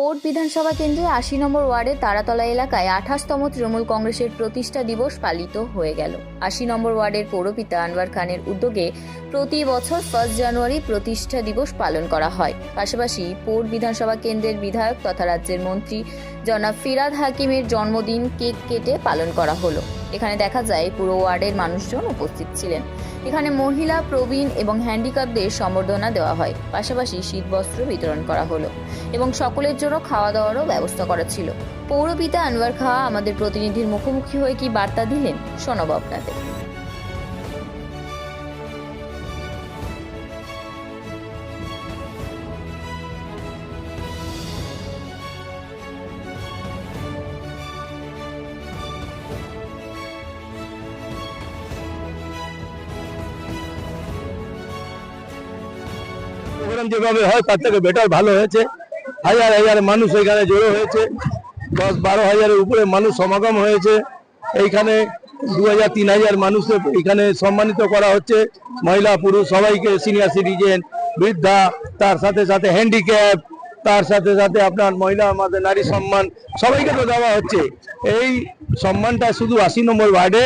Port বিধানসভা কেন্দ্রে আশি নম্বর ওয়ার্ডের তারাতলা এলাকায় আঠাশতম তৃণমূল কংগ্রেসের প্রতিষ্ঠা দিবস পালিত হয়ে গেল। আশি নম্বর ওয়ার্ডের পৌরপিতা আনোয়ার খানের উদ্যোগে প্রতি বছর ফার্স্ট জানুয়ারি প্রতিষ্ঠা দিবস পালন করা হয়। পাশাপাশি পোর্ট বিধানসভা কেন্দ্রের বিধায়ক তথা রাজ্যের মন্ত্রী জনাব ফিরাদ হাকিমের জন্মদিন কেক কেটে পালন করা হলো। এখানে দেখা যায় পুরো ওয়ার্ডের মানুষজন উপস্থিত ছিলেন। এখানে মহিলা, প্রবীণ এবং হ্যান্ডিক্যাপদের সম্বর্ধনা দেওয়া হয়। পাশাপাশি শীতবস্ত্র বিতরণ করা হলো এবং সকলের জন্য খাওয়া দাওয়ারও ব্যবস্থা করা ছিল। পৌরপিতা আনোয়ার খাঁ আমাদের প্রতিনিধির মুখোমুখি হয়ে কি বার্তা দিলেন শোনাব আপনাদের। প্রোগ্রাম যেভাবে হয়, তার থেকে বেটার ভালো হয়েছে। হাজার হাজার মানুষ এখানে জড়ো হয়েছে। দশ বারো হাজারের উপরে মানুষ সমাগম হয়েছে। এইখানে দু হাজার, তিন হাজার মানুষকে এখানে সম্মানিত করা হচ্ছে। মহিলা, পুরুষ, সবাইকে সিনিয়র সিটিজেন বৃদ্ধা, তার সাথে সাথে হ্যান্ডিক্যাপ তার সাথে সাথে আপনার মহিলা, আমাদের নারী সম্মান, সবাইকে তো দেওয়া হচ্ছে। এই সম্মানটা শুধু আশি নম্বর ওয়ার্ডে,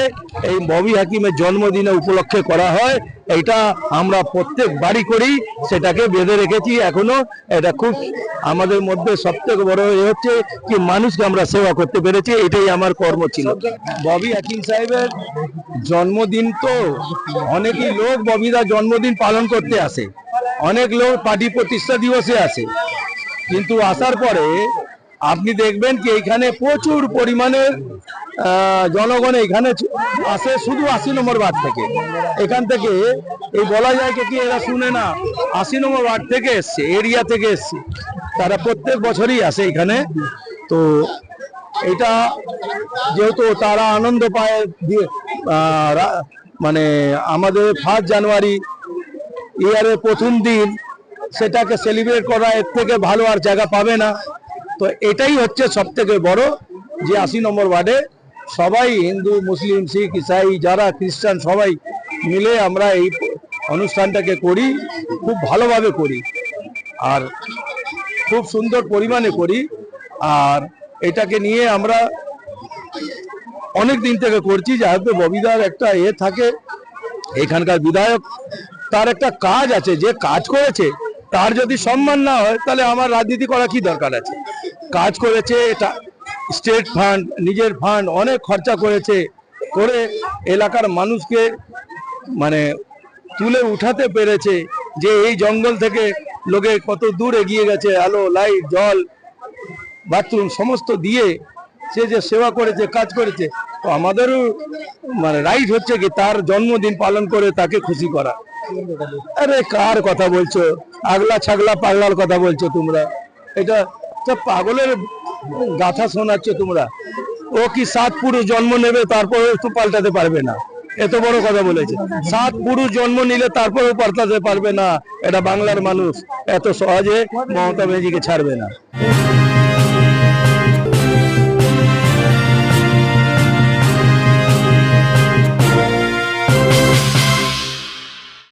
এই ববি হাকিমের জন্মদিনে উপলক্ষে করা হয়। এটা আমরা প্রত্যেক বাড়ি করি, সেটাকে বেঁধে রেখেছি এখনও। এটা খুব আমাদের মধ্যে সব থেকে বড় এ হচ্ছে কি মানুষকে আমরা সেবা করতে পেরেছি, এটাই আমার কর্ম ছিল। ববি হাকিম সাহেবের জন্মদিন তো অনেকই লোক ববিদার জন্মদিন পালন করতে আসে। অনেক লোক পার্টি প্রতিষ্ঠা দিবসে আসে। কিন্তু আসার পরে আপনি দেখবেন কি এখানে প্রচুর পরিমাণে আহ, জনগণ এখানে আসে শুধু আশি নম্বর ওয়ার্ড থেকে। এখান থেকে এই বলা যায় কি এরা শুনে না আশি নম্বর ওয়ার্ড থেকে এসছে এরিয়া থেকে এসছে। তারা প্রত্যেক বছরই আসে এখানে। তো এটা যেহেতু তারা আনন্দ পায় মানে আমাদের ফার্স্ট জানুয়ারি ইয়ারের প্রথম দিন সেটাকে সেলিব্রেট করা এর থেকে ভালো আর জায়গা পাবে না। তো এটাই হচ্ছে সব থেকে বড় যে আশি নম্বর ওয়ার্ডে সবাই হিন্দু, মুসলিম, শিখ, ইসাই, যারা খ্রিস্টান, সবাই মিলে আমরা এই অনুষ্ঠানটাকে করি, খুব ভালোভাবে করি। আর খুব সুন্দর পরিমাণে করি। আর এটাকে নিয়ে আমরা অনেক দিন থেকে করছি। যাতে ববিদার একটা এ থাকে, এখানকার বিধায়ক, তার একটা কাজ আছে, যে কাজ করেছে তার যদি সম্মান না হয়, তাহলে আমার রাজনীতি করা কি দরকার আছে? কাজ করেছে, এটা স্টেট ফান্ড নিজের ফান্ড অনেক খরচা করেছে, করে এলাকার মানুষকে মানে তুলে উঠাতে পেরেছে যে এই জঙ্গল থেকে লোকে কত দূর এগিয়ে গেছে, আলো লাইট জল বাথরুম সমস্ত দিয়ে সে যে সেবা করেছে, কাজ করেছে, তো আমাদেরও মানে রাইট হচ্ছে কি তার জন্মদিন পালন করে তাকে খুশি করা। আরে কার কথা বলছো? আগলা ছাগলা পাগলার কথা বলছো তোমরা। এটা পাগলের গাথা শোনাচ্ছ তোমরা। ও কি সাত পুরুষ জন্ম নেবে তারপরে একটু পাল্টাতে পারবে না। এত বড় কথা বলেছে। সাত পুরুষ জন্ম নিলে তারপরেও পাল্টাতে পারবে না। এটা বাংলার মানুষ। এত সহজে মমতা ব্যানার্জিকে ছাড়বে না।